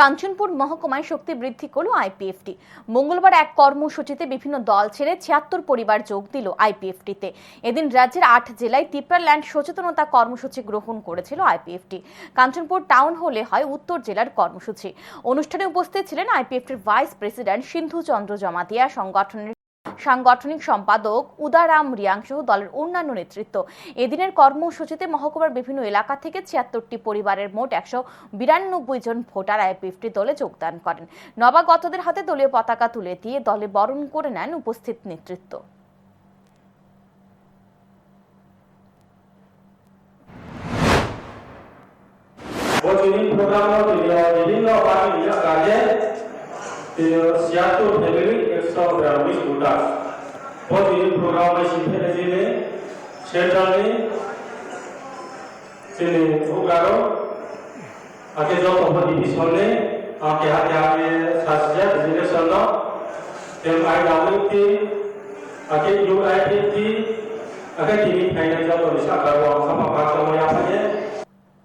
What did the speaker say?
কাঞ্চনপুর মহকুমায় শক্তি বৃদ্ধি করল আইপিএফটি। মঙ্গলবার এক কর্মসূচিতে বিভিন্ন দল ছেড়ে ছিয়াত্তর পরিবার যোগ দিল আইপিএফটিতে। এদিন রাজ্যের আট জেলায় ল্যান্ড সচেতনতা কর্মসূচি গ্রহণ করেছিল আইপিএফটি। কাঞ্চনপুর টাউন হলে হয় উত্তর জেলার কর্মসূচি। অনুষ্ঠানে উপস্থিত ছিলেন আইপিএফটির ভাইস প্রেসিডেন্ট সিন্ধু চন্দ্র জমাতিয়া, সংগঠনের সাংগঠনিক সম্পাদক উদারাম রিয়াং সহ দলের অন্যান্য নেতৃত্ব। এদিনের কর্মসূচিতে মহকুমার বিভিন্ন এলাকা থেকে ছিয়াত্তরটি পরিবারের মোট একশো বিরানব্বই জন ভোটার আইপিএফটি দলে যোগদান করেন। নবাগতদের হাতে দলীয় পতাকা তুলে দিয়ে দলে বরণ করে নেন উপস্থিত নেতৃত্ব। Bocini छियासठ नेगेटिव एक सौ ग्रामीण बूटा बहुत ही प्रोग्राम में सीखे रहे ज़िले क्षेत्र में ज़िले भूगारो आगे जो बहुत ही सोने आगे आगे आगे साझा ज़िले सोना एम आई डालू की आगे यू आई टी आगे टीवी फाइनेंस जो निशा करवाओ सब आप